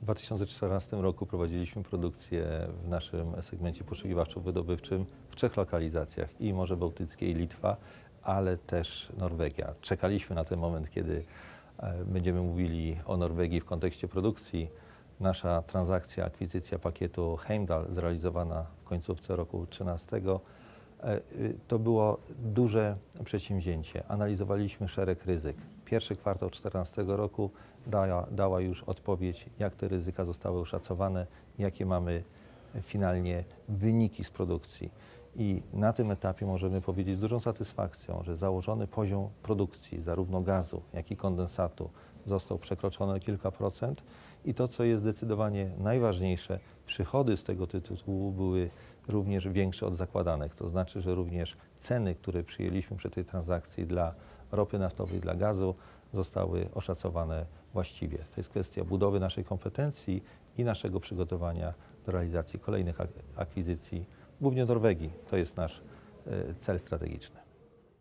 W 2014 roku prowadziliśmy produkcję w naszym segmencie poszukiwawczo-wydobywczym w trzech lokalizacjach i Morze Bałtyckie i Litwa, ale też Norwegia. Czekaliśmy na ten moment, kiedy e, będziemy mówili o Norwegii w kontekście produkcji. Nasza transakcja, akwizycja pakietu Heimdall zrealizowana w końcówce roku 2013 E, y, To było duże przedsięwzięcie. Analizowaliśmy szereg ryzyk. Pierwszy kwartał 2014 roku dała, dała już odpowiedź, jak te ryzyka zostały oszacowane, jakie mamy finalnie wyniki z produkcji. I na tym etapie możemy powiedzieć z dużą satysfakcją, że założony poziom produkcji zarówno gazu, jak i kondensatu został przekroczony o kilka procent i to, co jest zdecydowanie najważniejsze, przychody z tego tytułu były również większe od zakładanych. To znaczy, że również ceny, które przyjęliśmy przy tej transakcji dla ropy naftowej, dla gazu, zostały oszacowane właściwie. To jest kwestia budowy naszej kompetencji i naszego przygotowania do realizacji kolejnych ak- akwizycji, głównie Norwegii. To jest nasz e, cel strategiczny.